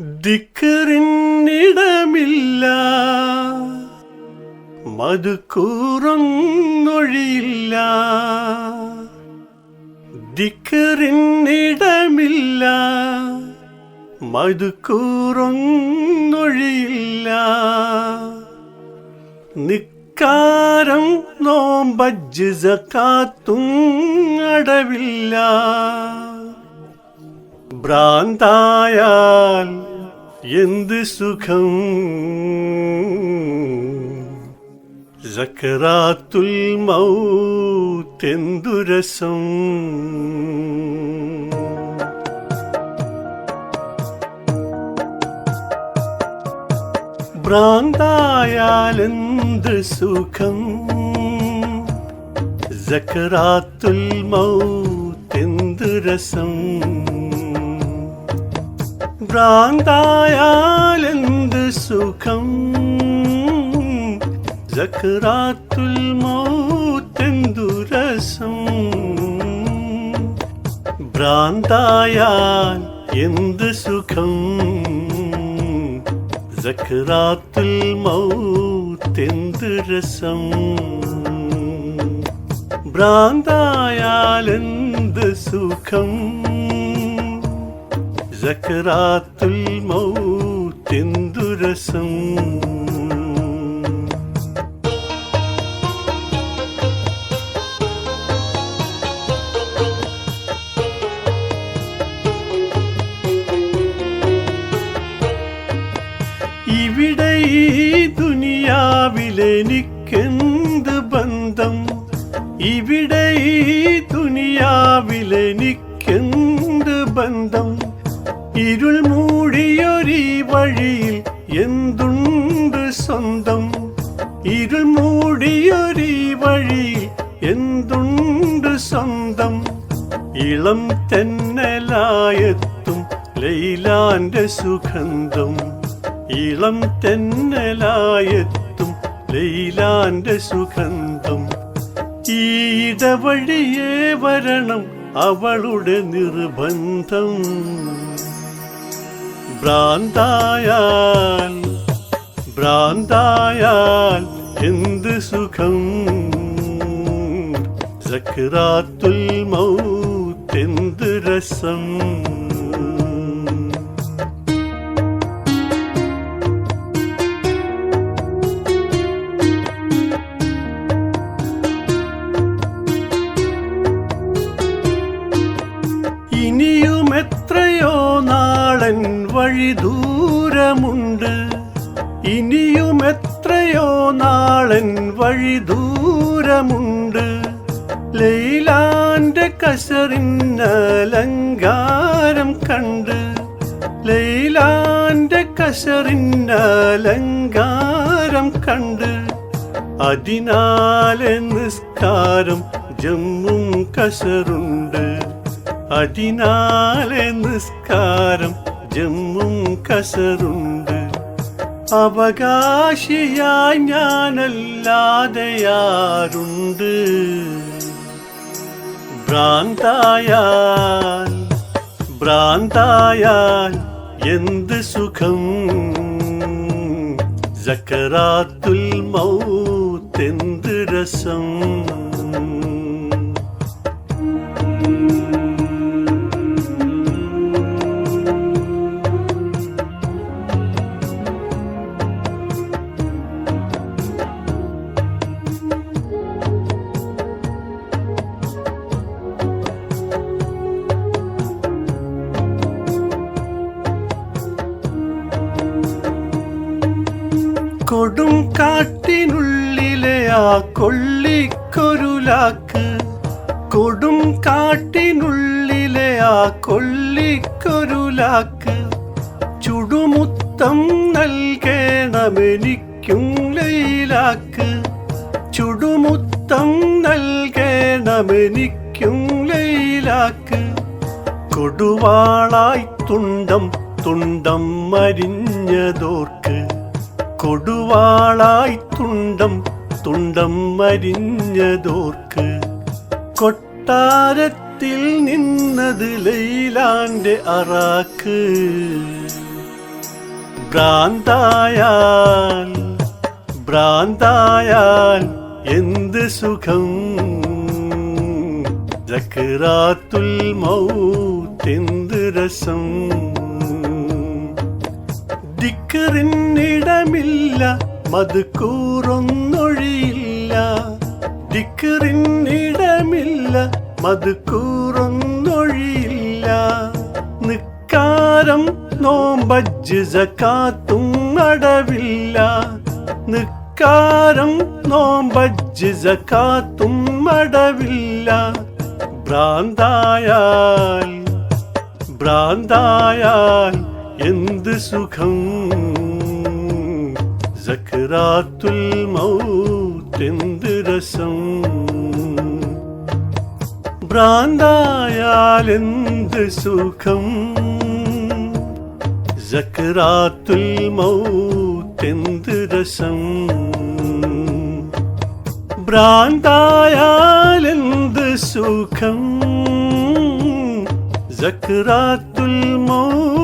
ദിക്കറിന്നിടമില്ല. മതുക്കൂറൊന്നൊഴിയില്ല ദിക്കറിന്നിടമില്ല. മതുക്കൂറൊന്നൊഴിയില്ല നിക്കാരം നോമ്പജ്ജ് സക്കാത്തും അടവില്ല. ഭ്രാന്തായാൽ എന്ത് സുഖം? സക്കറാത്തുൽ മൗത്തെന്തുരസം രസം? ഭ്രാന്തായാൽ എന്ത് സുഖം? സക്കറാത്തുൽ മൗത്തെന്ത് രസം? ഭ്രാന്തായാലെന്ത് സുഖം? ജക്രാത്തുൽ മൗത്തെന്തു രസം? ഭ്രാന്തായാൽ എന്ത് സുഖം? ജക്രാത്തുൽ മൗത്തെന്ത് രസം? ഭ്രാന്തായാലെന്ത് സുഖം? സക്കറാത്തുൽ മൗത്തെന്തു രസം ഇവിടെ ഈ ദുനിയാവിലെനിക്കെന്ത് ബന്ധം? ഇവിടെ ഈ ദുനിയാവിലെനിക്കെന്ത് ബന്ധം? ഇരുൾ മൂടിയൊരു വഴിയിൽ എന്തുണ്ട് സ്വന്തം? ഇരുൾ മൂടിയൊരു വഴിയിൽ എന്തുണ്ട് സ്വന്തം? ഇളം തെന്നലായെത്തും ലൈലാന്റെ സുഗന്ധം. ഇളം തെന്നലായെത്തും ലൈലാന്റെ സുഗന്ധം. ഈടവഴിയേ വരണം അവളുടെ നിർബന്ധം. ഭ്രാന്തായാൽ ഭ്രാന്തായാൽ എന്ത് സുഖം? സഖറാത്തുൽ മൗത്ത് എന്ത് രസം? വഴി ദൂരമുണ്ട്. ഇനിയും എത്രയോ നാളൻ വഴി ദൂരമുണ്ട്. ലൈലാന്റെ കശറിന്നലങ്കാരം കണ്ട്. ലൈലാന്റെ കശറിന്നലങ്കാരം കണ്ട്. അതിനാലെ നിസ്കാരം ജമ്മും കശറുണ്ട് അതിനാലെ നിസ്കാരം ജമ്മും കസറുണ്ട്. അവകാശിയായി ഞാനല്ലാതെയാരുണ്ട്. ഭ്രാന്തായാൽ ഭ്രാന്തായാൽ എന്ത് സുഖം? സക്കറാത്തുൽ മൗത്തെന്ത് രസം? കൊടും കാട്ടിനുള്ളിലെ ആ കൊള്ളിക്കൊരുലാക്ക്. കൊടും കാട്ടിനുള്ളിലെ ആ കൊള്ളിക്കൊരുലാക്ക്. ചുടുമുത്തം നൽകേണമെനിക്കും ലൈലാക്ക്. ചുടുമുത്തം നൽകേണമെനിക്കും ലൈലാക്ക്. കൊടുവാളായി തുണ്ടം തുണ്ടം മരിഞ്ഞതോർക്ക്. കൊടുവാളായി തുണ്ടം തുണ്ടം മരിഞ്ഞതോർക്ക് കൊട്ടാരത്തിൽ നിന്നത് ലൈലാന്റെ അറാക്ക്. ഭ്രാന്തായാൽ ഭ്രാന്തായാൽ എന്ത് സുഖം? ജക്റാത്തുൽ മൗത്തെന്ത് രസം? ദിക്കറിനിടമില്ല മതുക്കൂറൊന്നൊഴിയില്ല ദിക്കറിന്നിടമില്ല മതുക്കൂറൊന്നൊഴിയില്ല നിക്കാരം നോമ്പജ്ജ് സക്കാത്തും അടവില്ല. നിക്കാരം നോമ്പജ്ജ് സക്കാത്തും അടവില്ല. ഭ്രാന്തായാൽ ഭ്രാന്തായാൽ എന്ത് സുഖം? സഖറാത്തുൽ മൗത്തെന്ത് രസം? ഭ്രാന്തായാൽ എന്ത് സുഖം? സഖറാത്തുൽ മൗത്തെന്ത് രസം? ഭ്രാന്തായാൽ എന്ത് സുഖം? സഖറാത്തുൽ മൗത്തെന്ത്